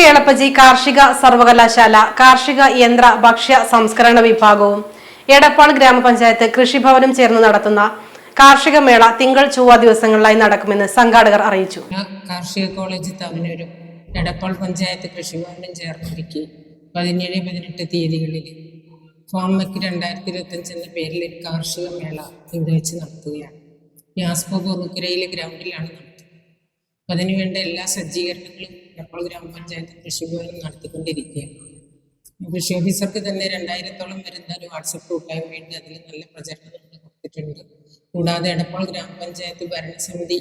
കേളപ്പജി കാർഷിക സർവകലാശാല കാർഷിക യന്ത്ര ഭക്ഷ്യ സംസ്കരണ വിഭാഗവും എടപ്പാൾ ഗ്രാമപഞ്ചായത്ത് കൃഷിഭവനും ചേർന്ന് നടത്തുന്ന കാർഷിക മേള തിങ്കൾ ചൊവ്വ ദിവസങ്ങളിലായി നടക്കുമെന്ന് സംഘാടകർ അറിയിച്ചു. കാർഷിക കോളേജ് തവനൂരും എടപ്പാൾ പഞ്ചായത്ത് കൃഷിഭവനും ചേർന്നിരിക്കെ പതിനേഴ് പതിനെട്ട് തീയതികളിൽ ഫാം മെക്ക് രണ്ടായിരത്തി ഇരുപത്തഞ്ച് എന്ന പേരിൽ കാർഷിക മേള ഇവിടെ വെച്ച് നടത്തുകയാണ്. യാസ്കോ കുറുക്കരയിലെ ഗ്രൗണ്ടിലാണ് നടത്തുന്നത് അതിനുവേണ്ട എല്ലാ സജ്ജീകരണങ്ങളും എപ്പോൾ ഗ്രാമപഞ്ചായത്ത് കൃഷി ഭവനും നടത്തിക്കൊണ്ടിരിക്കുകയാണ്. കൃഷി ഓഫീസർക്ക് തന്നെ രണ്ടായിരത്തോളം വരുന്ന ഒരു വാട്സപ്പ് കൂട്ടായ്മ വേണ്ടി അതിൽ നല്ല പ്രചരണം കൊടുത്തിട്ടുണ്ട്. കൂടാതെ എടപ്പോൾ ഗ്രാമപഞ്ചായത്ത് ഭരണസമിതി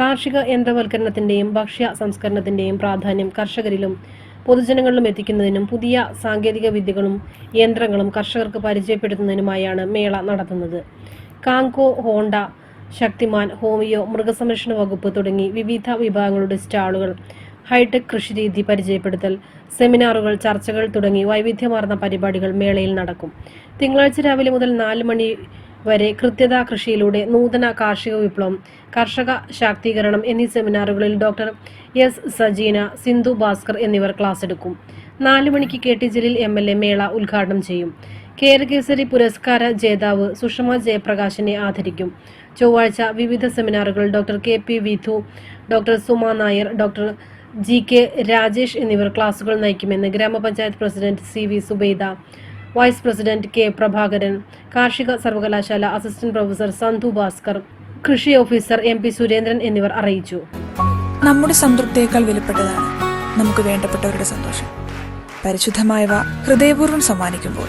കാർഷിക യന്ത്രവൽക്കരണത്തിന്റെയും ഭക്ഷ്യ സംസ്കരണത്തിന്റെയും പ്രാധാന്യം കർഷകരിലും പൊതുജനങ്ങളിലും എത്തിക്കുന്നതിനും പുതിയ സാങ്കേതിക വിദ്യകളും യന്ത്രങ്ങളും കർഷകർക്ക് പരിചയപ്പെടുത്തുന്നതിനുമായാണ് മേള നടത്തുന്നത്. കാങ്കോ ഹോണ്ട ശക്തിമാൻ ഹോമിയോ മൃഗസംരക്ഷണ വകുപ്പ് തുടങ്ങി വിവിധ വിഭാഗങ്ങളുടെ സ്റ്റാളുകൾ ഹൈടെക് കൃഷിരീതി പരിചയപ്പെടുത്തൽ സെമിനാറുകൾ ചർച്ചകൾ തുടങ്ങി വൈവിധ്യമാർന്ന പരിപാടികൾ മേളയിൽ നടക്കും. തിങ്കളാഴ്ച രാവിലെ മുതൽ നാല് മണി വരെ കൃത്യത കൃഷിയിലൂടെ നൂതന കാർഷിക വിപ്ലവം കർഷക ശാക്തീകരണം എന്നീ സെമിനാറുകളിൽ ഡോക്ടർ എസ് സജീന സിന്ധു ഭാസ്കർ എന്നിവർ ക്ലാസ് എടുക്കും. നാല് മണിക്ക് K T Jaleel M L A മേള ഉദ്ഘാടനം ചെയ്യും. കേരകേസരി പുരസ്കാര ജേതാവ് സുഷമ ജയപ്രകാശിനെ ആദരിക്കും. ചൊവ്വാഴ്ച വിവിധ സെമിനാറുകൾ doctor K P Vidhu doctor Suma Nair doctor G K Rajesh എന്നിവർ ക്ലാസുകൾ നയിക്കുമെന്ന് ഗ്രാമപഞ്ചായത്ത് president C V Subaida vice president K Prabhakaran കാർഷിക സർവകലാശാല അസിസ്റ്റന്റ് പ്രൊഫസർ സന്ധു ഭാസ്കർ കൃഷി ഓഫീസർ എം പി സുരേന്ദ്രൻ എന്നിവർ അറിയിച്ചു. നമ്മുടെ സംതൃപ്തിയേക്കാൾ വിലപ്പെട്ടതാണ് നമുക്ക് വേണ്ടപ്പെട്ടവരുടെ സന്തോഷം. പരിശുദ്ധമായവ ഹൃദയപൂർവം സമ്മാനിക്കുമ്പോൾ